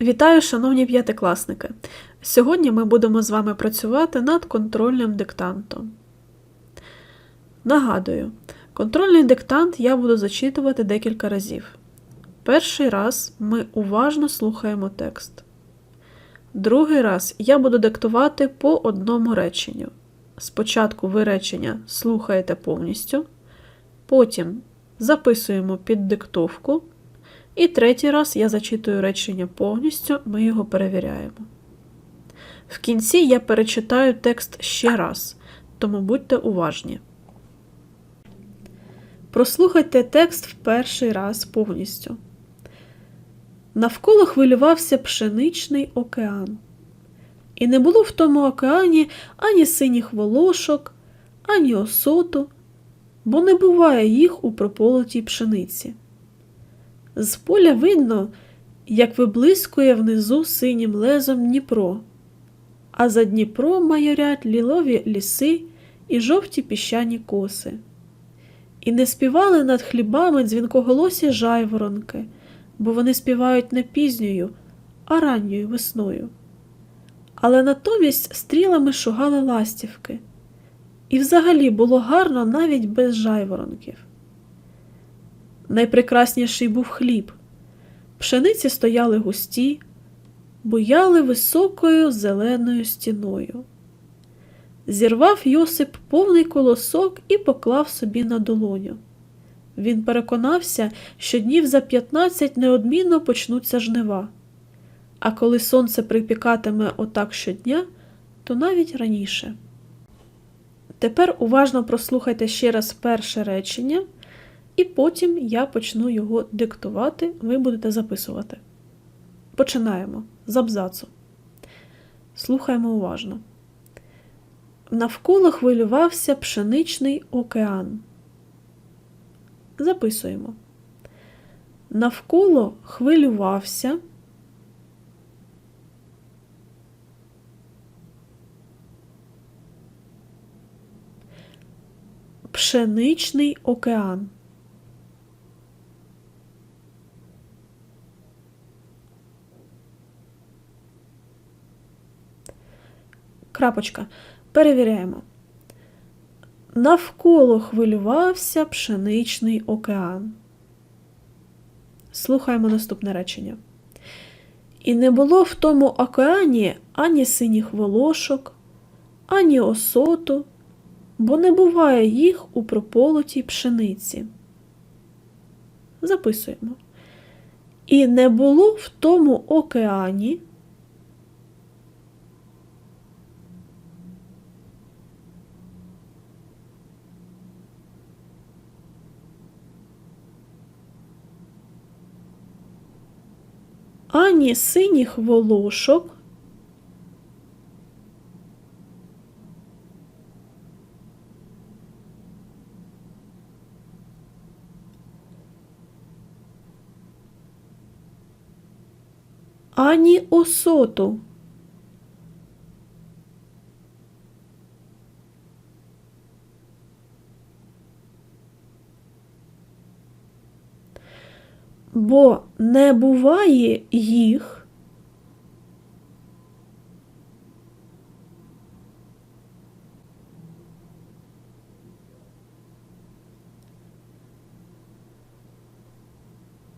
Вітаю, шановні п'ятикласники! Сьогодні ми будемо з вами працювати над контрольним диктантом. Нагадую, контрольний диктант я буду зачитувати декілька разів. Перший раз ми уважно слухаємо текст. Другий раз я буду диктувати по одному реченню. Спочатку ви речення слухаєте повністю, потім записуємо під диктовку. І третій раз я зачитую речення повністю, ми його перевіряємо. В кінці я перечитаю текст ще раз, тому будьте уважні. Прослухайте текст в перший раз повністю. Навколо хвилювався пшеничний океан. І не було в тому океані ані синіх волошок, ані осоту, бо не буває їх у прополотій пшениці. З поля видно, як виблискує внизу синім лезом Дніпро, а за Дніпро майорять лілові ліси і жовті піщані коси. І не співали над хлібами дзвінкоголосі жайворонки, бо вони співають не пізньою, а ранньою весною. Але натомість стрілами шугали ластівки, і взагалі було гарно навіть без жайворонків. Найпрекрасніший був хліб. Пшениці стояли густі, буяли високою зеленою стіною. Зірвав Йосип повний колосок і поклав собі на долоню. Він переконався, що днів за п'ятнадцять неодмінно почнуться жнива, а коли сонце припікатиме отак щодня, то навіть раніше. Тепер уважно прослухайте ще раз перше речення. І потім я почну його диктувати, ви будете записувати. Починаємо з абзацу. Слухаємо уважно. Навколо хвилювався пшеничний океан. Записуємо. Навколо хвилювався. Пшеничний океан. Крапочка. Перевіряємо. Навколо хвилювався пшеничний океан. Слухаємо наступне речення. І не було в тому океані ані синіх волошок, ані осоту, бо не буває їх у прополотій пшениці. Записуємо. І не було в тому океані. Ані синіх волошок, ані осоту. Бо не буває їх.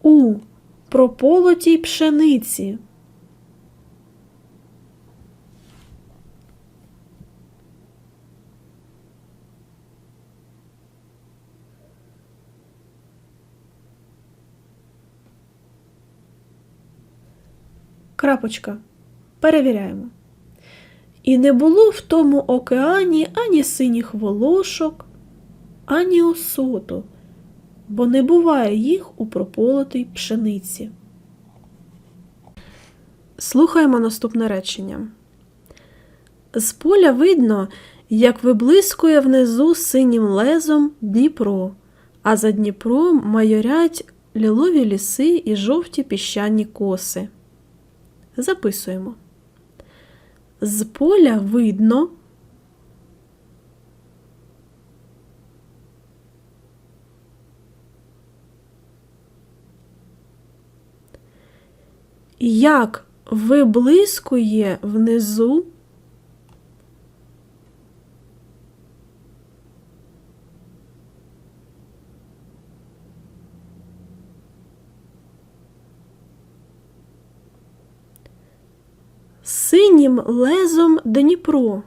У прополотій пшениці. Крапочка. Перевіряємо. І не було в тому океані ані синіх волошок, ані осоту, бо не буває їх у прополотій пшениці. Слухаємо наступне речення. З поля видно, як виблискує внизу синім лезом Дніпро, а за Дніпром майорять лілові ліси і жовті піщані коси. Записуємо. З поля видно. Як виблискує внизу. Синім лезом Дніпро.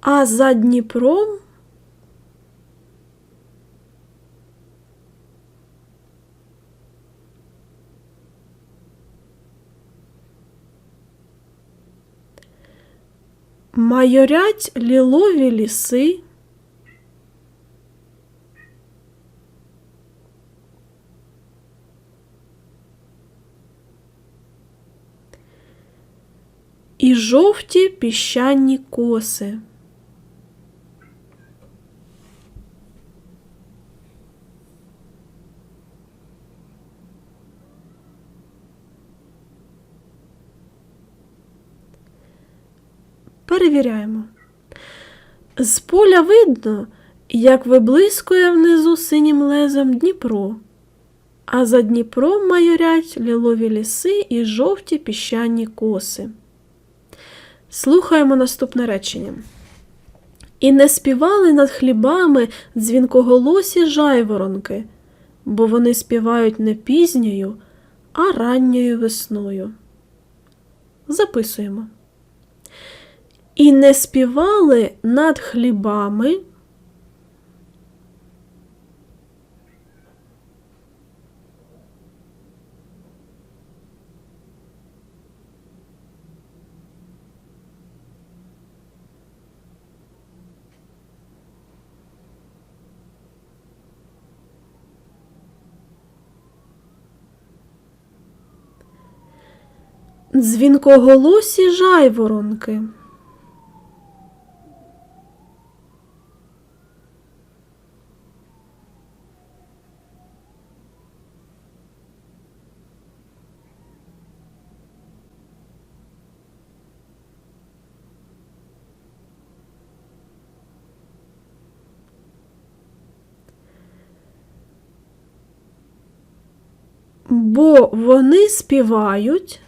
А за Дніпром майорять лілові ліси. І жовті піщані коси. Перевіряємо. З поля видно, як виблискує внизу синім лезом Дніпро, а за Дніпром майорять лілові ліси і жовті піщані коси. Слухаємо наступне речення. І не співали над хлібами дзвінкоголосі жайворонки, бо вони співають не пізньою, а ранньою весною. Записуємо. І не співали над хлібами. Дзвінкоголосі жайворонки. Бо вони співають.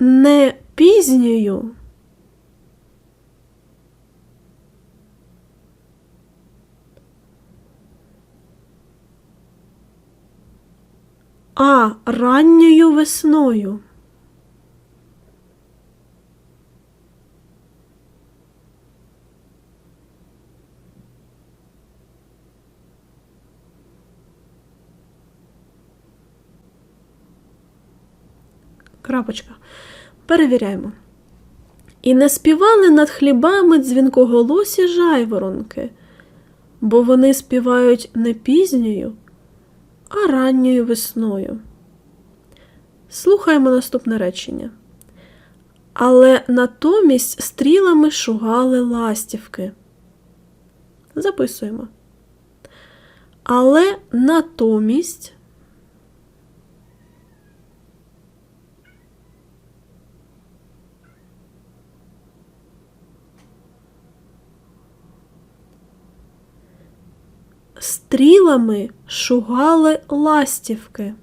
Не пізньою, а ранньою весною. Крапочка. Перевіряємо. І не співали над хлібами дзвінкоголосі жайворонки, бо вони співають не пізньою, а ранньою весною. Слухаємо наступне речення. Але натомість стрілами шугали ластівки. Записуємо. Але натомість стрілами шугали ластівки.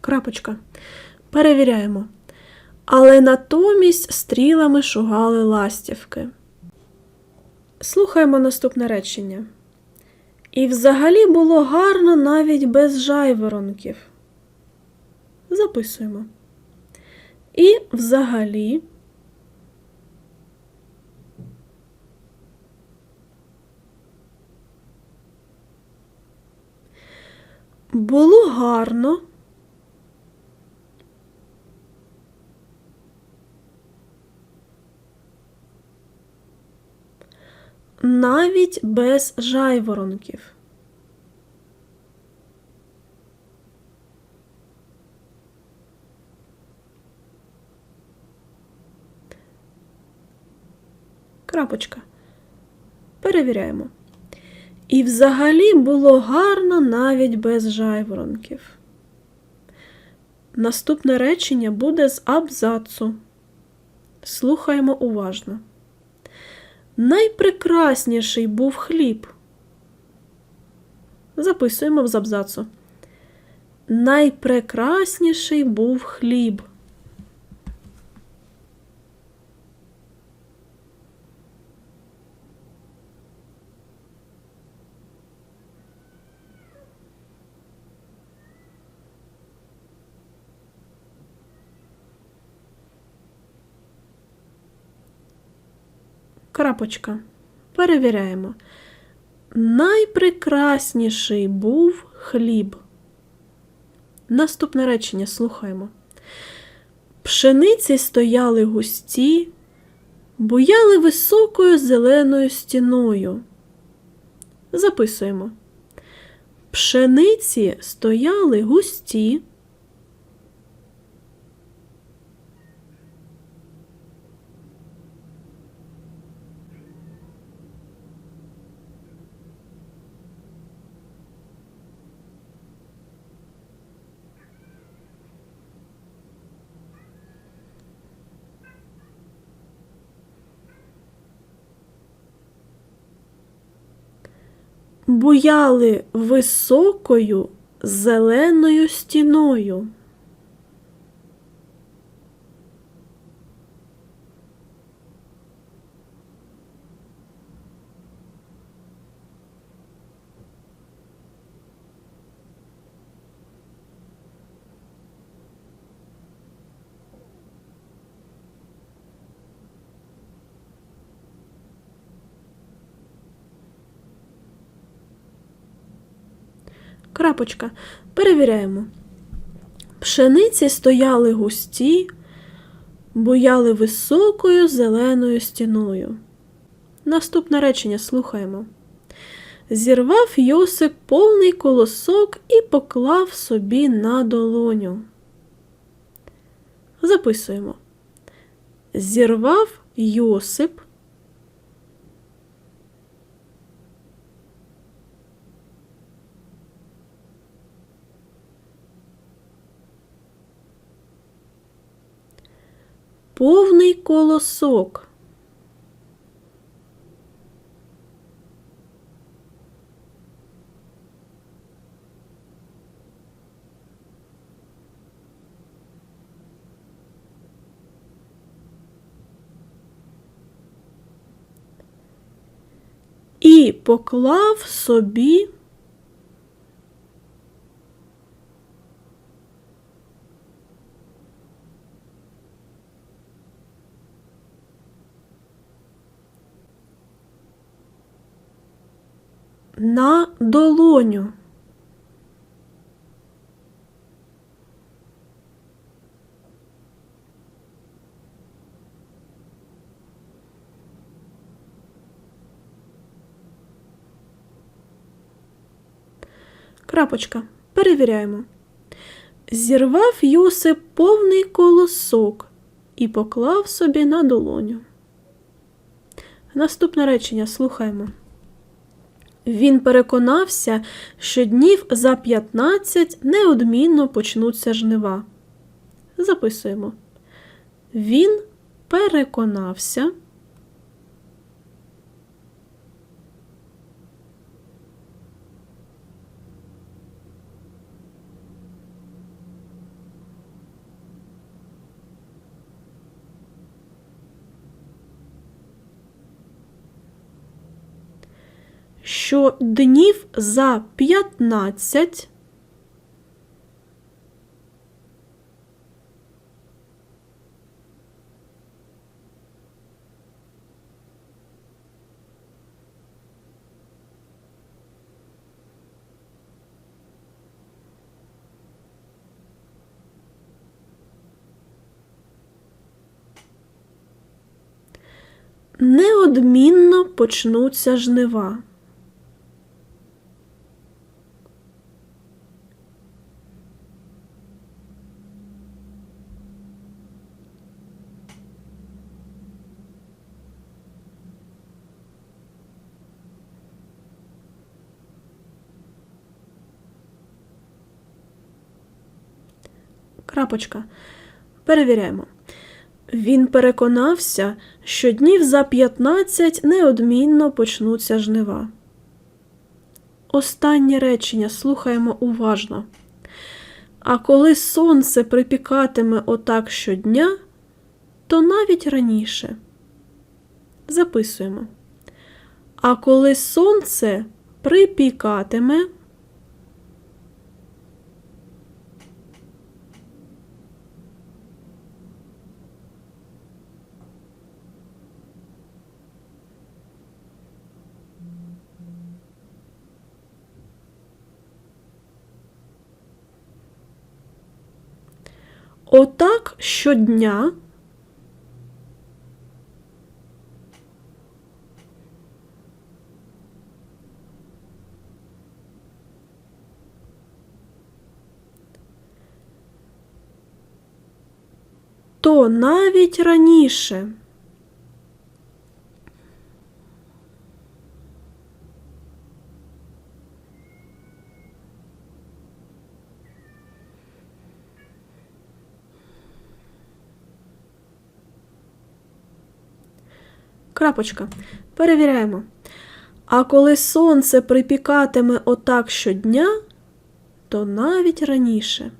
Крапочка. Перевіряємо. Але натомість стрілами шугали ластівки. Слухаємо наступне речення. І взагалі було гарно навіть без жайворонків. Записуємо. І взагалі. Було гарно. Навіть без жайворонків. Крапочка. Перевіряємо. І взагалі було гарно навіть без жайворонків. Наступне речення буде з абзацу. Слухаємо уважно. Найпрекрасніший був хліб. Записуємо в абзацу. Найпрекрасніший був хліб. Крапочка. Перевіряємо. Найпрекрасніший був хліб. Наступне речення слухаємо. Пшениці стояли густі, буяли високою зеленою стіною. Записуємо. Пшениці стояли густі. Буяли високою зеленою стіною. Крапочка. Перевіряємо. Пшениці стояли густі, буяли високою зеленою стіною. Наступне речення слухаємо. Зірвав Йосип повний колосок і поклав собі на долоню. Записуємо. Зірвав Йосип повний колосок. І поклав собі на долоню. Крапочка. Перевіряємо. Зірвав Йосип повний колосок і поклав собі на долоню. Наступне речення слухаємо. Він переконався, що днів за 15 неодмінно почнуться жнива. Записуємо. Він переконався. що днів за 15 Неодмінно почнуться жнива. Крапочка. Перевіряємо. Він переконався, що днів за 15 неодмінно почнуться жнива. Останнє речення слухаємо уважно. А коли сонце припікатиме отак щодня, то навіть раніше. Записуємо. А коли сонце припікатиме, отак щодня. То навіть раніше. Крапочка. Перевіряємо. А коли сонце припікатиме отак щодня, то навіть раніше.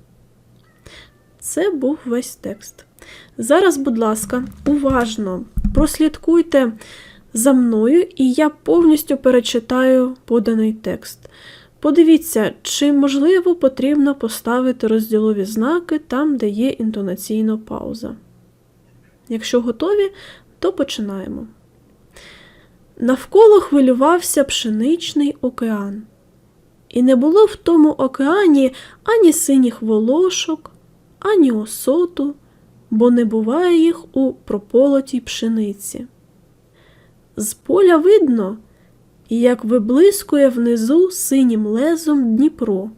Це був весь текст. Зараз, будь ласка, уважно прослідкуйте за мною, і я повністю перечитаю поданий текст. Подивіться, чи можливо потрібно поставити розділові знаки там, де є інтонаційна пауза. Якщо готові, то починаємо. Навколо хвилювався пшеничний океан, і не було в тому океані ані синіх волошок, ані осоту, бо не буває їх у прополотій пшениці. З поля видно, як виблискує внизу синім лезом Дніпро,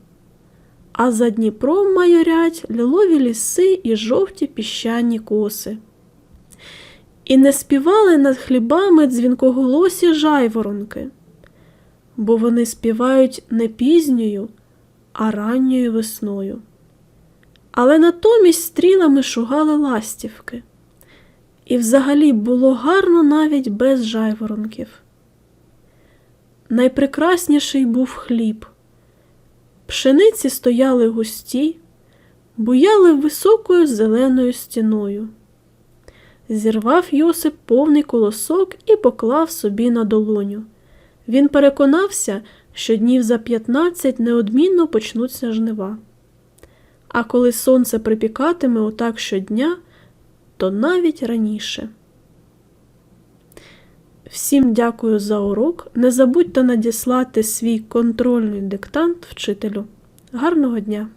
а за Дніпром майорять лілові ліси і жовті піщані коси. І не співали над хлібами дзвінкоголосі жайворонки, бо вони співають не пізньою, а ранньою весною. Але натомість стрілами шугали ластівки, і взагалі було гарно навіть без жайворонків. Найпрекрасніший був хліб. Пшениці стояли густі, буяли високою зеленою стіною. Зірвав Йосип повний колосок і поклав собі на долоню. Він переконався, що днів за п'ятнадцять неодмінно почнуться жнива. А коли сонце припікатиме отак щодня, то навіть раніше. Всім дякую за урок. Не забудьте надіслати свій контрольний диктант вчителю. Гарного дня!